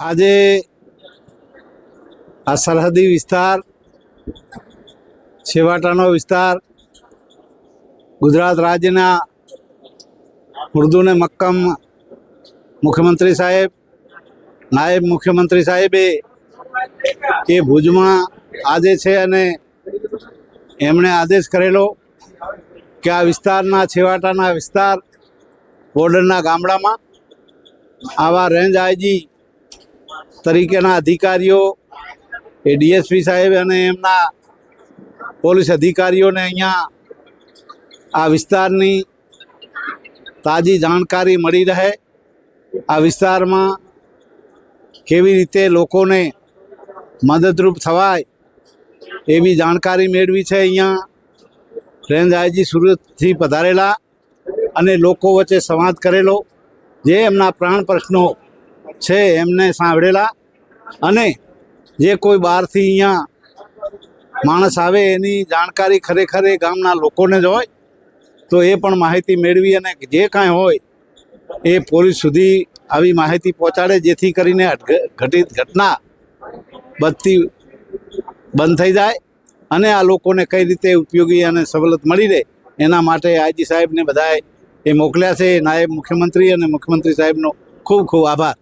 આજે આ સરહદી વિસ્તાર, છેવાટાનો વિસ્તાર, ગુજરાત રાજ્યના ઉર્દુને મક્કમ મુખ્યમંત્રી સાહેબ, નાયબ મુખ્યમંત્રી સાહેબે એ ભુજમાં આજે છે અને એમણે આદેશ કરેલો કે આ વિસ્તારના, છેવાટાના વિસ્તાર બોર્ડરના ગામડામાં આવા રેન્જ આઈજી તરીકેના અધિકારીઓ, એ ડીએસપી સાહેબ અને એમના પોલીસ અધિકારીઓને અહીંયા આ વિસ્તારની તાજી જાણકારી મળી રહે. આ વિસ્તારમાં કેવી રીતે લોકોને મદદરૂપ થવાય એવી જાણકારી મેળવી છે અહીંયા રેન્જ આઈજી સુરતથી પધારેલા અને લોકો વચ્ચે સંવાદ કરેલો, જે એમના પ્રાણ પ્રશ્નો છે એમને સાંભળેલા. અને જે કોઈ બહારથી અહીંયા માણસ આવે એની જાણકારી ખરેખર એ ગામના લોકોને જ હોય, તો એ પણ માહિતી મેળવી અને જે કાંઈ હોય એ પોલીસ સુધી આવી માહિતી પહોંચાડે, જેથી કરીને ઘટિત ઘટના બધી બંધ થઈ જાય અને આ લોકોને કઈ રીતે ઉપયોગી અને સવલત મળી રહે એના માટે આઈજી સાહેબને બધાએ એ મોકલ્યા છે. નાયબ મુખ્યમંત્રી અને મુખ્યમંત્રી સાહેબનો ખૂબ ખૂબ આભાર.